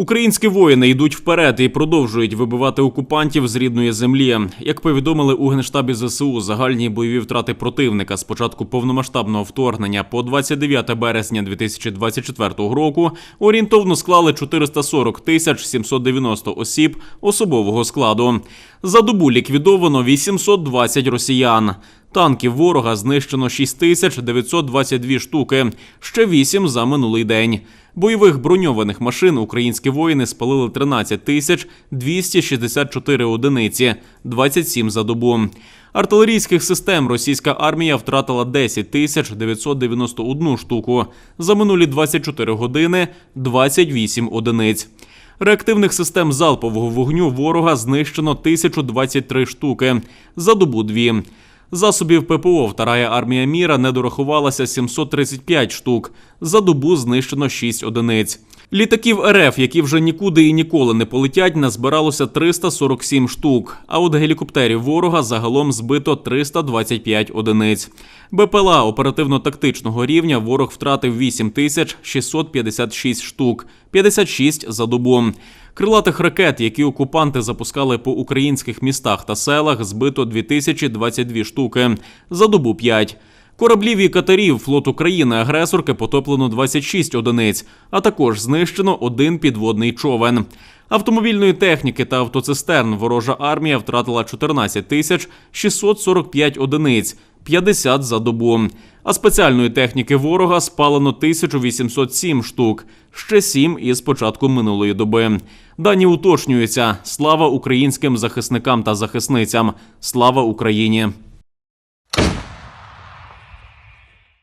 Українські воїни йдуть вперед і продовжують вибивати окупантів з рідної землі. Як повідомили у генштабі ЗСУ, загальні бойові втрати противника з початку повномасштабного вторгнення по 29 березня 2024 року орієнтовно склали 440 тисяч 790 осіб особового складу. За добу ліквідовано 820 росіян. Танків ворога знищено 6922 штуки, ще 8 за минулий день. Бойових броньованих машин українські воїни спалили 13 тисяч 264 одиниці, 27 за добу. Артилерійських систем російська армія втратила 10 тисяч 991 штуку. За минулі 24 години 28 одиниць. Реактивних систем залпового вогню ворога знищено 1023 штуки, за добу дві. Засобів ППО Вторая армія міра не дорахувалася 735 штук. За добу знищено 6 одиниць. Літаків РФ, які вже нікуди і ніколи не полетять, назбиралося 347 штук. А от гелікоптерів ворога загалом збито 325 одиниць. БПЛА оперативно-тактичного рівня ворог втратив 8656 штук, 56 за добу. Крилатих ракет, які окупанти запускали по українських містах та селах, збито 2022 штуки, за добу 5. Кораблів і катерів флоту країни-агресорки потоплено 26 одиниць, а також знищено один підводний човен. Автомобільної техніки та автоцистерн ворожа армія втратила 14 тисяч 645 одиниць, 50 за добу. А спеціальної техніки ворога спалено 1807 штук, ще 7 із початку минулої доби. Дані уточнюються. Слава українським захисникам та захисницям. Слава Україні!